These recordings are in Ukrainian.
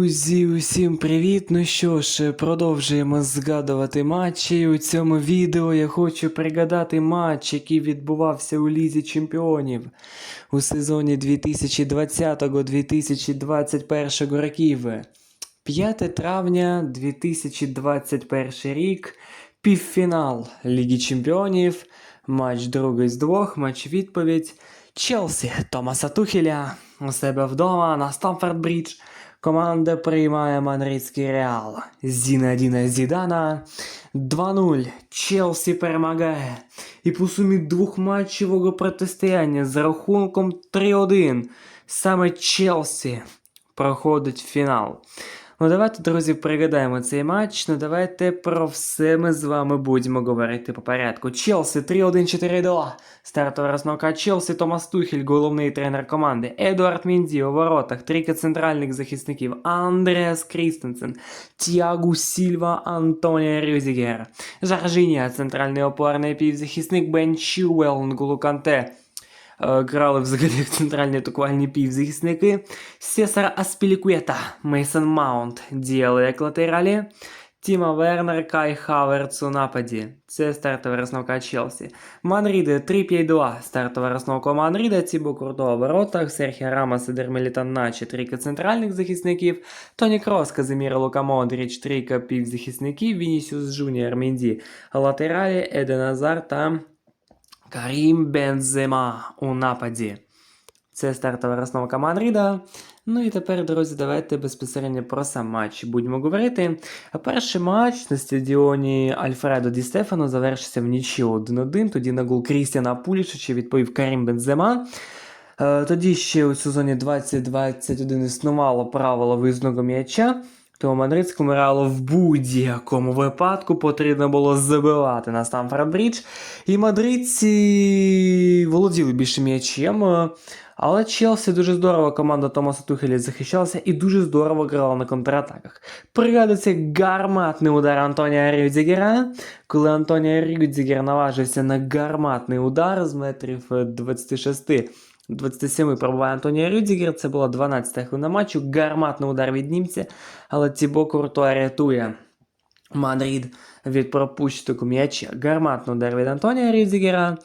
Друзі, усім привіт! Ну що ж, продовжуємо згадувати матчі. У цьому відео я хочу пригадати матч, який відбувався у Лізі Чемпіонів у сезоні 2020-2021 років. 5 травня 2021 рік, півфінал Ліги Чемпіонів, матч другий з двох, матч відповідь. Челсі Томаса Тухеля у себе вдома на Стамфорд Брідж. Команда приймає Мадридський Реал. Зінадіна Зідана 2-0. Челсі перемагає. І по сумі двохматчевого протистояння з рахунком 3-1 саме Челсі проходить фінал. Ну давайте, друзі, пригадаємо цей матч. Ну давайте про все ми з вами будемо говорити по порядку. Челсі 3-1-4-2. Стартова розновка Челсі Томас Тухель, головний тренер команди. Едуард Мінді у воротах, трійка центральних захисників. Андреас Крістенсен, Тіагу Сільва, Антонія Рюзігер. Жаржинія, центральний опорний півзахисник Бен Чуел, Нголу Канте. Е, Грали взагалі в центральні атакувальні півзахисники. Сесар Аспілікуєта, Мейсон Маунт діяли як латералі. Тіма Вернер, Кай Хаверц у нападі. Це стартова розновка Челсі. Манріде 3-5-2. Стартова розновка Манріда, Тібо Курто у воротах, Серхіо Рамос і Дермелітан Начі, трійка центральних захисників, Тоні Крос, Казиміра Лука Модріч, трійка півзахисників, Вінісіус Жуніор Мінді, латералі Еден Азар та Карім Бензема у нападі. Це стартова розновка Мадрида. Ну і тепер, друзі, давайте безпосередньо про сам матч будемо говорити. Перший матч на стадіоні Альфредо Ді Стефано завершився в нічі 1-1. Тоді на гол Крістіана Пулішича відповів Карім Бензема. Е, Тоді ще у сезоні 2021 існувало правило виїзного м'яча. Тому мадридському реалу в будь-якому випадку потрібно було забивати на Стамфорд Брідж. І мадридці володіли більше м'ячем. е, Але Челсі дуже здорово команда Томаса Тухеля захищалася і дуже здорово грала на контратаках. Пригадується гарматний удар Антонія Рюдзігера, коли Антонія Рюдзігер наважився на гарматний удар з метрів е, 26. 27 пробуває Антонія Рюдзігер, це була 12-та хвилина матчу, гарматний удар від німця, але Тібо Куртуа рятує Мадрид від пропущеного м'яча. Гарматний удар від Антонія Рюдзігера.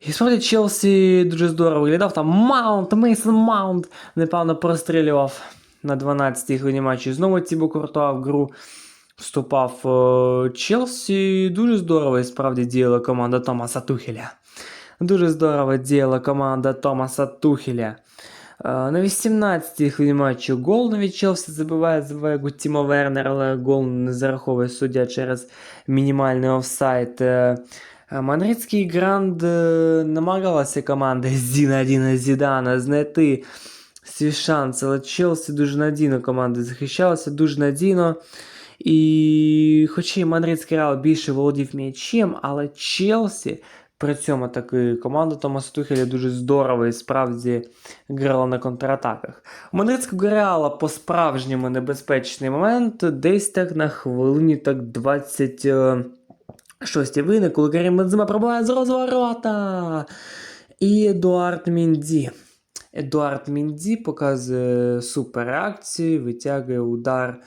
І справді Челсі дуже здорово виглядав. Там Маунт, Мейсон Маунт, непевно прострілював на 12-й хвилині матчу. Знову Тібо Куртуа в гру вступав е, Челсі. Дуже здорово і справді діяла команда Томаса Тухеля. Дуже здорово діяла команда Томаса Тухеля. Е, На 18-й хвилині матчу гол навіть Челсі забиває, забиває гол Тімо Вернер, але гол не зараховує суддя через мінімальний офсайд. Е, е, Мадридський гранд е, намагалася команда Зінадіна Зідана знайти свій шанс, але Челсі дуже надійно команда захищалася, дуже надійно. І хоча і Мадридський Реал більше володів м'ячем, але Челсі при цьому таки команда Томаса Тухеля дуже здорово і справді грала на контратаках. У Мадридського Реала по-справжньому небезпечний момент, десь так на хвилині так 20. е, Шості вини, коли Карім Бензема пробиває з розворота. І Едуард Мінді. Едуард Мінді показує супер реакцію, витягує удар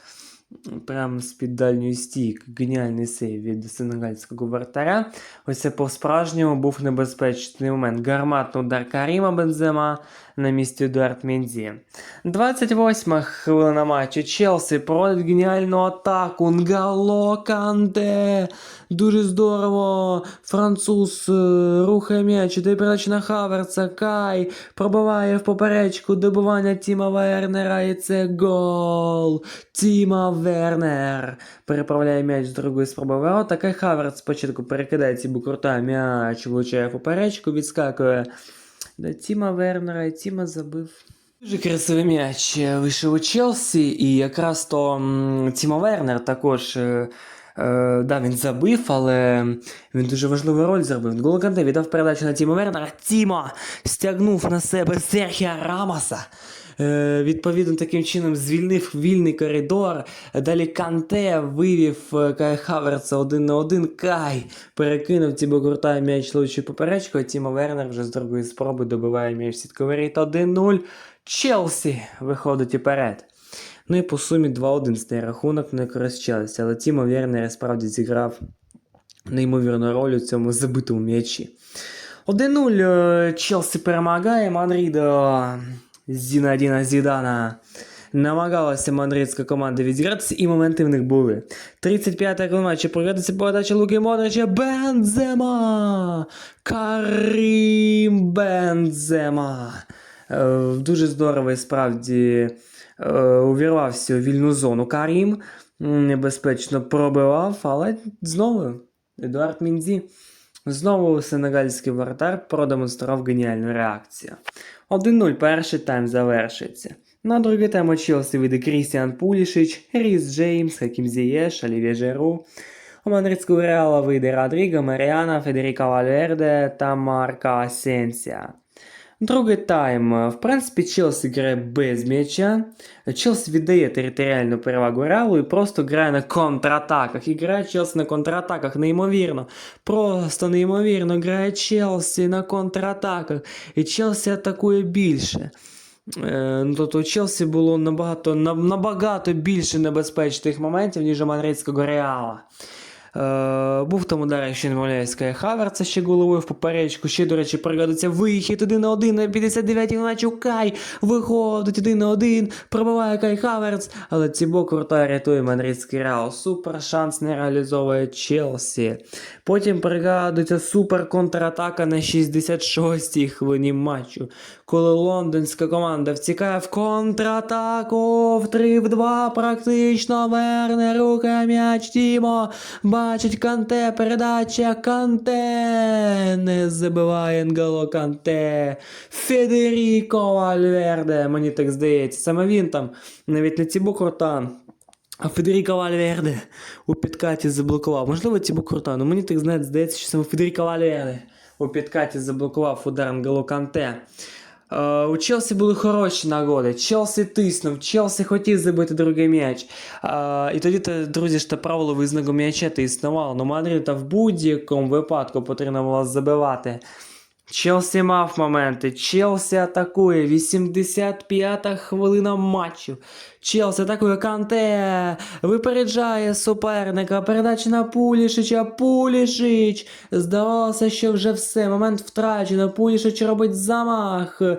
прямо з-під дальньої стійки. Геніальний сейв від сенегальського вратаря. Ось це по-справжньому був небезпечний момент. Гарматний удар Каріма Бензема на місці Едуард Мінді. 28 хвилина матчу. Челсі проводить геніальну атаку. Нґало Канте. Дуже здорово. Француз е, рухає м'яч, іде передача на Хаверца. Кай пробиває в поперечку добивання Тіма Вернера. І це гол. Тіма Вернер переправляє м'яч з другої спроби ворота. Кай Хаверц спочатку перекидає Тібу Крута, м'яч влучає поперечку, відскакує до Тіма Вернера, і Тіма забив. Дуже красивий м'яч вийшов у Челсі, і якраз то м, Тімо Вернер також. е, Е, да, він забив, але він дуже важливу роль зробив. Голоканте віддав передачу на Тімо Вернера. Тімо стягнув на себе Серхіа Рамоса. Е, відповідно, таким чином звільнив вільний коридор. Далі Канте вивів е, Кай Хаверца один на один. Кай перекинув Тібо Курта м'яч лучше поперечку, а Тімо Вернер вже з другої спроби добиває м'яч рейт 1-0. Челсі виходить уперед. Ну і по сумі 2-1 стає рахунок не користь Челсі, але Тімо Вернер справді зіграв неймовірну роль у цьому забитому м'ячі. 1-0 е, Челсі перемагає Мадрида Зінадіна Зідана. Намагалася мадридська команда відігратися, і моменти в них були. 35-та хвилина матчу програється передача Луки Модрича. Бензема! Карім Бензема! Е, Дуже здорово і справді е, увірвався у вільну зону Карім. Небезпечно пробивав, але знову Едуард Міндзі. Знову сенегальський вратар продемонстрував геніальну реакцію. 1-0 перший тайм завершиться. На другий тайм Челсі вийде Крістіан Пулішич, Ріс Джеймс, Хакім Зієш, Олівє Жеру. У мадридського Реала вийде Родріго, Маріана, Федеріка Вальверде та Марка Асенсія. Другий тайм. В принципі, Челсі грає без м'яча. Челсі віддає територіальну перевагу Реалу і просто грає на контратаках. І грає Челсі на контратаках неймовірно. Просто неймовірно грає Челсі на контратаках. І Челсі атакує більше. Е, ну, тобто у Челсі було набагато, набагато більше небезпечних моментів, ніж у мадридського Реала. Е, був там удар, якщо не помиляюсь, Кая Хаверца ще головою в поперечку. Ще, до речі, пригадується вихід 1 на 1 на 59-й матчу. Кай виходить 1 на 1, пробиває Кай Хаверц, але Цібо круто рятує мадридський Реал. Супер шанс не реалізовує Челсі. Потім пригадується супер контратака на 66-й хвилині матчу, коли лондонська команда втікає в контратаку в 3 в 2 практично Вернер рухає м'яч Тімо. Бачить Канте, передача Канте. Не забиває Нголо Канте. Федеріко Вальверде. Мені так здається. Саме він там, навіть не Цібо Крута, а Федеріко Вальверде у підкаті заблокував. Можливо, Цібо Крута, але мені так знаєте, здається, що саме Федеріко Вальверде у підкаті заблокував удар Нголо Канте. Е, У Челсі були хороші нагоди. Челсі тиснув, Челсі хотів забити другий м'яч. Е, І тоді, то, друзі, ж те правило визнаку м'яча та існувало. Ну Мадрид в будь-якому випадку потрібно було забивати. Челсі мав моменти. Челсі атакує. 85-та хвилина матчу. Челсі атакує Канте. Випереджає суперника. Передача на Пулішича. Пулішич. Здавалося, що вже все. Момент втрачено. Пулішич робить замах. Е,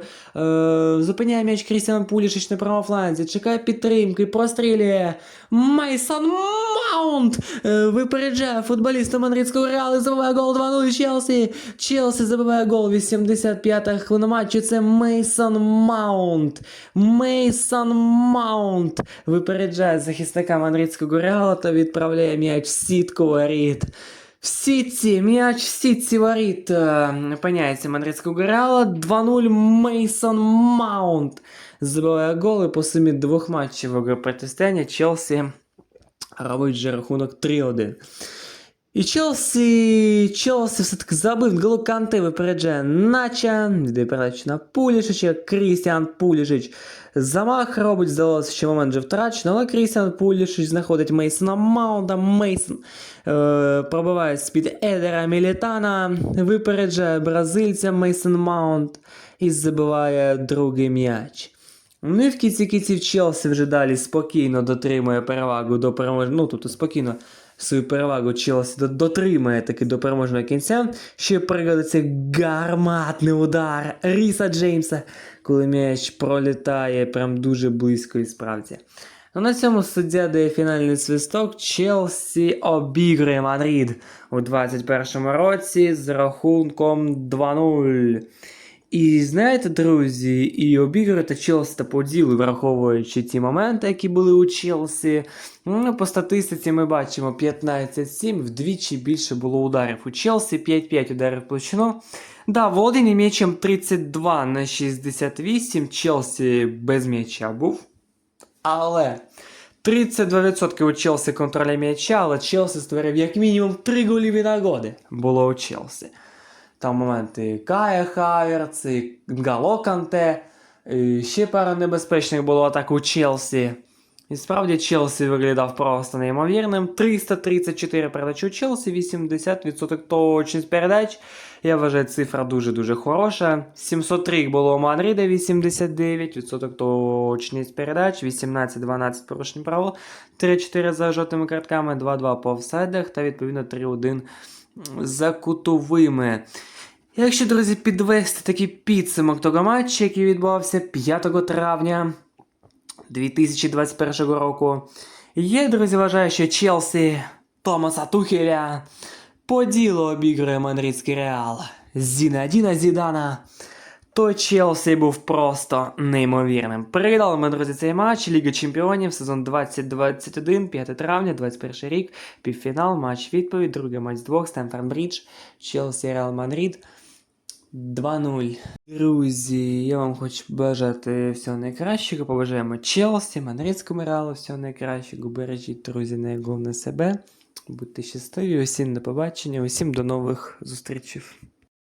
зупиняє м'яч Крістіан Пулішич на правому фланзі. Чекає підтримки. Прострілює. Мейсон Маунт е, випереджає футболіста мадридського Реалу. Забиває гол 2-0 Челсі. Челсі забиває гол 85-та хвилина матчу. Це Мейсон Маунт. Мейсон Маунт випереджає захисника мадридського Реала та відправляє м'яч в сітку воріт. В сітці, м'яч в сітці воріт. Е, Опиняється мадридського Реала. 2-0 Мейсон Маунт. Забиває гол і по сумі двох матчів протистояння Челсі робить же рахунок 3-1. І Челсі, Челсі все-таки забив голу Канте випереджає Нача, йде передача на Пулішича, Крістіан Пулішич. Замах робить, здалося, що момент вже втрачено, але Крістіан Пулішич знаходить Мейсона Маунта. Мейсон е, пробиває з-під Едера Мілітана, випереджає бразильця Мейсон Маунт і забиває другий м'яч. Ну і в кінці кінців Челсі вже далі спокійно дотримує перевагу до переможного. Ну, тобто спокійно свою перевагу Челсі до- дотримує таки до переможного кінця. Ще пригодиться гарматний удар Ріса Джеймса, коли м'яч пролітає прям дуже близько і справді. Ну, на цьому суддя дає фінальний свисток. Челсі обігрує Мадрид у 21-му році з рахунком 2-0. І знаєте, друзі, і обіграти Челсі та по ділу, враховуючи ті моменти, які були у Челсі. Ну, по статистиці ми бачимо 15-7, вдвічі більше було ударів у Челсі, 5-5 ударів площину. Да, володіння м'ячем 32 на 68, Челсі без м'яча був. Але 32% у Челсі контроля м'яча, але Челсі створив як мінімум 3 голіві нагоди було у Челсі. Там моменти Кая Хаверц, і Гало Канте, і ще пара небезпечних було атак у Челсі. І справді Челсі виглядав просто неймовірним. 334 передачі у Челсі, 80% точність передач. Я вважаю, цифра дуже-дуже хороша. 703 було у Манріда 89, відсоток точність передач, 18-12 порушень правил, 3-4 за жовтими картками, 2-2 по офсайдах та відповідно 3-1 за кутовими. Якщо, друзі, підвести такий підсумок того матчу, який відбувався 5 травня 2021 року, я, друзі, вважаю, що Челсі Томаса Тухеля по ділу обігрує Мадридський Реал Зінадіна Зідана, то Челсі був просто неймовірним. Переглядали ми, друзі, цей матч Ліга Чемпіонів, сезон 2021, 5 травня, 21 рік, півфінал, матч відповідь, другий матч з двох, Стемфорд Брідж, Челсі Реал Мадрид. 2-0. Друзі, я вам хочу бажати всього найкращого. Побажаємо Челсі, Мадридському реалу всього найкращого. Бережіть, друзі, найголовне себе. Будьте щасливі, усім до побачення, усім до нових зустрічей.